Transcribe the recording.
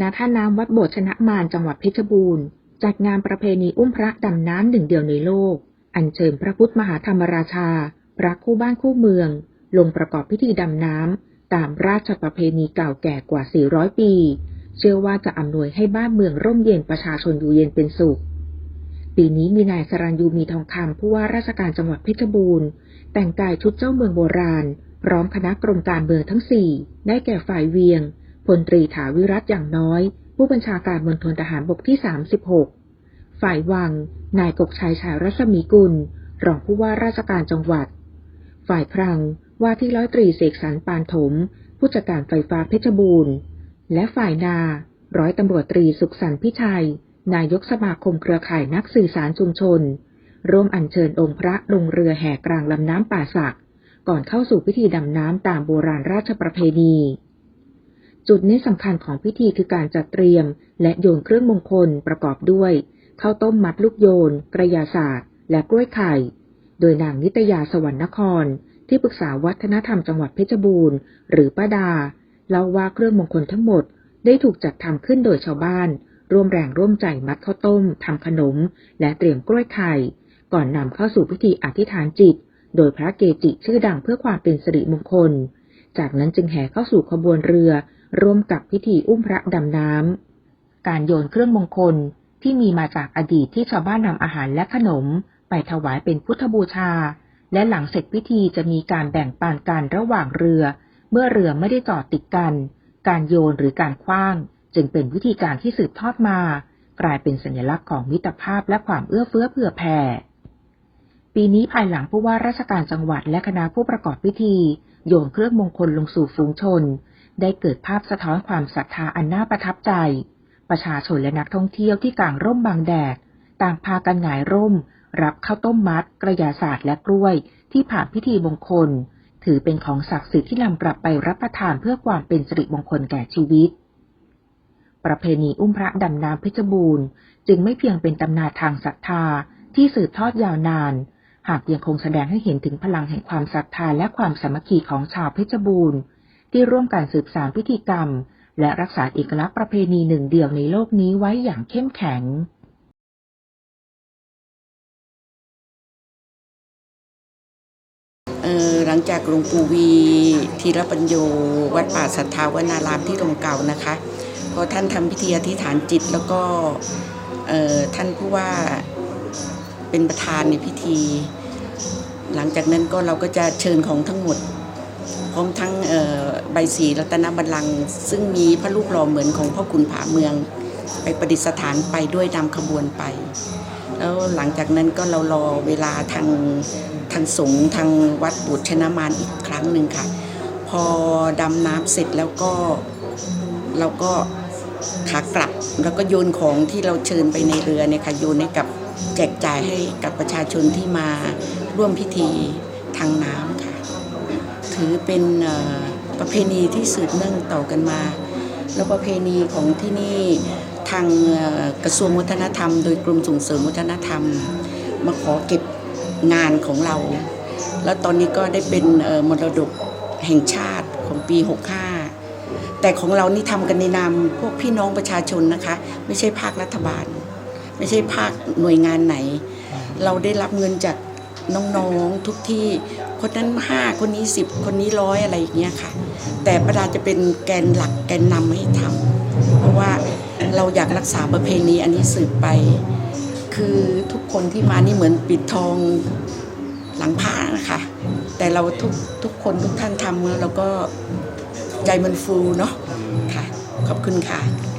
ณท่าน้ำวัดโบสถ์ชนะมารจังหวัดเพชรบูรณ์ จัดงานประเพณีอุ้มพระดำน้ำหนึ่งเดียวในโลก อัญเชิญพระพุทธมหาธรรมราชา พระคู่บ้านคู่เมือง ลงประกอบพิธีดำน้ำตามราชประเพณีเก่าแก่กว่า 400 ปี เชื่อว่าจะอำนวยให้บ้านเมืองร่มเย็นประชาชนอยู่เย็นเป็นสุข ปีนี้มีนายสรัญยูมีทองคำผู้ว่าราชการจังหวัดเพชรบูรณ์ แต่งกายชุดเจ้าเมืองโบราณ พร้อมคณะกรมการเมืองทั้งสี่ได้แก่ฝ่ายเวียง พลตรีถาวิรัตอย่างน้อย ผู้บัญชาการมณฑลทหารบกที่ 36 ฝ่ายวัง นายกกชัยชายรัศมีกุล รองผู้ว่าราชการจังหวัด ฝ่ายพรังว่าที่ร้อยตรีเสกสรรปานถม ผู้จัดการไฟฟ้าเพชรบูรณ์ และฝ่ายนา ร้อยตำรวจตรีสุขสันต์พิชัย นายกสมาคมเครือข่ายนักสื่อสารชุมชน ร่วมอัญเชิญองค์พระลงเรือแห่กลางลำน้ำป่าสัก ก่อนเข้าสู่พิธีดำน้ำตามโบราณราชประเพณี จุดนี้สำคัญของพิธีคือการจัดเตรียม และโยนเครื่องมงคลประกอบด้วยข้าวต้มมัดลูกโยน กระยาศาสตร์ และกล้วยไข่ โดยนางนิตยาสวรรณคร ที่ปรึกษาวัฒนธรรมจังหวัดเพชรบูรณ์ หรือป้าดาเล่าว่าเครื่องมงคลทั้งหมดได้ถูกจัดทำขึ้นโดยชาวบ้าน ร่วมแรงร่วมใจมัดข้าวต้มทำขนม และเตรียมกล้วยไข่ ก่อนนำเข้าสู่พิธีอธิษฐานจิต โดยพระเกจิชื่อดังเพื่อความเป็นสิริมงคล จากนั้นจึงแห่เข้าสู่ขบวนเรือ ร่วมกับพิธีอุ้มพระดำน้ำ การโยนเครื่องมงคลที่มีมาจากอดีตที่ชาวบ้านนำอาหารและขนม ไปถวายเป็นพุทธบูชา และหลังเสร็จพิธีจะมีการแบ่งปันกันระหว่างเรือ เมื่อเรือไม่ได้จอดติดกัน การโยนหรือการคว้าง จึงเป็นวิธีการที่สืบทอดมา กลายเป็นสัญลักษณ์ของมิตรภาพและความเอื้อเฟื้อเผื่อแผ่ปีนี้ภายหลังผู้ว่าราชการจังหวัดและคณะผู้ประกอบพิธี โยนเครื่องมงคลลงสู่ฝูงชน ได้เกิดภาพสะท้อนความศรัทธาอันน่าประทับใจ ประชาชนและนักท่องเที่ยวที่กางร่มบางแดด ต่างพากันหงายร่ม รับข้าวต้มมัด กระยาศาสตร์และกล้วย ที่ผ่านพิธีมงคล ถือเป็นของศักดิ์สิทธิ์ที่นำกลับไปรับประทานเพื่อความเป็นสิริมงคลแก่ชีวิต ประเพณีอุ้มพระดำน้ำเพชรบูรณ์ จึงไม่เพียงเป็นตำนานทางศรัทธาที่สืบทอดยาวนานหากยังคงแสดงให้เห็นถึงพลังแห่งความศรัทธาและความสามัคคีของชาวเพชรบูรณ์ ที่ร่วมกันสืบสานพิธีกรรม และรักษาเอกลักษณ์ประเพณีหนึ่งเดียวในโลกนี้ไว้อย่างเข้มแข็งหลังจากหลวงปู่วีธีรปัญโย วัดป่าสัทธาวนารามที่โรงเก่านะคะพอท่านทำพิธีอธิษฐานจิตแล้วก็ท่านผู้ว่าเป็นประธานในพิธี หลังจากนั้นก็เราก็จะเชิญของทั้งหมด พร้อมทั้งใบสีรัตนบัลลังก์ซึ่งมีพระรูปหล่อเหมือนของพ่อขุนผาเมือง ไปประดิษฐานไปด้วยนำขบวนไป แล้วหลังจากนั้นก็เรารอเวลาทางทางสงฆ์ทางวัดบุตรชนะมารอีกครั้งหนึ่งค่ะ พอดำน้ำเสร็จแล้วก็เราก็ขากลับแล้วก็โยนของที่เราเชิญไปในเรือเนี่ยค่ะโยนให้กับแจกจ่ายให้กับประชาชนที่มาร่วมพิธีทางน้ำ ถือเป็นประเพณีที่สืบเนื่องต่อกันมา แล้วประเพณีของที่นี่ทางกระทรวงวัฒนธรรม โดยกรมส่งเสริมวัฒนธรรม มาขอเก็บงานของเรา แล้วตอนนี้ก็ได้เป็นมรดกแห่งชาติของปี 65 แต่ของเรานี่ทำกันในนามพวกพี่น้องประชาชนนะคะ ไม่ใช่ภาครัฐบาล ไม่ใช่ภาคหน่วยงานไหน เราได้รับเงินจาก น้องๆทุกที่คนนั้นห้าคนนี้สิบคนนี้ร้อยอะไรอย่างเงี้ยค่ะ แต่ประดาจะเป็นแกนหลักแกนนำให้ทำเพราะว่าเราอยากรักษาประเพณีอันนี้สืบไป คือทุกคนที่มานี่เหมือนปิดทองหลังผ้านะคะ แต่เราทุกทุกคนทุกท่านทำแล้วเราก็ใจมันฟูเนาะค่ะ ขอบคุณค่ะ